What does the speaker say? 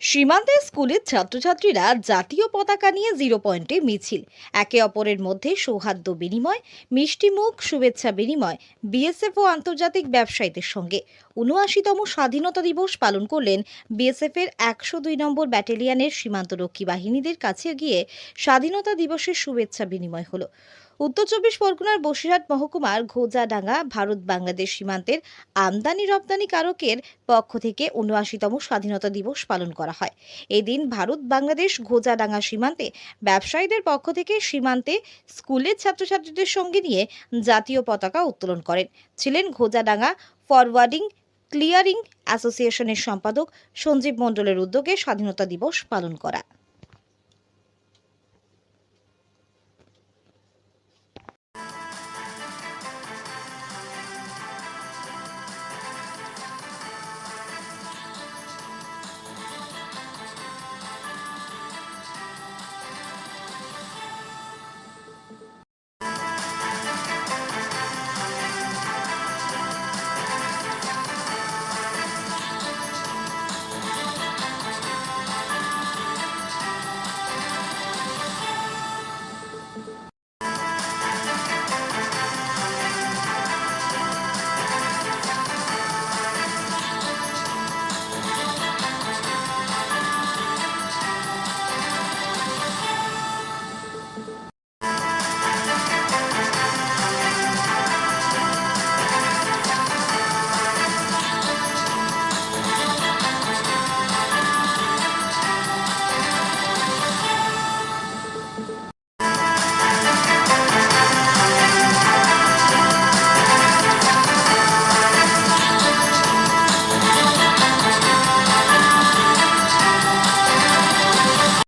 সীমান্তে স্কুলের ছাত্রছাত্রীরা জাতীয় পতাকা নিয়ে জিরো পয়েন্টে মিছিল। একে অপরের মধ্যে সৌহার্দ্য বিনিময়, মিষ্টি মুখ, শুভেচ্ছা বিনিময়, বিএসএফ ও আন্তর্জাতিক ব্যবসায়ীদের সঙ্গে। উনআশিতম স্বাধীনতা দিবস পালন করলেন বিএসএফ এর একশো দুই নম্বর ব্যাটালিয়নের সীমান্তরক্ষী বাহিনীদের কাছে গিয়ে স্বাধীনতা দিবসের শুভেচ্ছা বিনিময় হলো। উত্তর চব্বিশ পরগনার বসিরহাট মহকুমার ঘোজাডাঙ্গা ভারত বাংলাদেশ সীমান্তের আমদানি রপ্তানি কারকের পক্ষ থেকে উনআশিতম স্বাধীনতা দিবস পালন করা হয়। এদিন ভারত বাংলাদেশ ঘোজাডাঙ্গা সীমান্তে ব্যবসায়ীদের পক্ষ থেকে সীমান্তে স্কুলের ছাত্রছাত্রীদের সঙ্গে নিয়ে জাতীয় পতাকা উত্তোলন করেন। ছিলেন ঘোজাডাঙ্গা ফরওয়ার্ডিং ক্লিয়ারিং অ্যাসোসিয়েশনের সম্পাদক সঞ্জীব মণ্ডলের উদ্যোগে স্বাধীনতা দিবস পালন করা।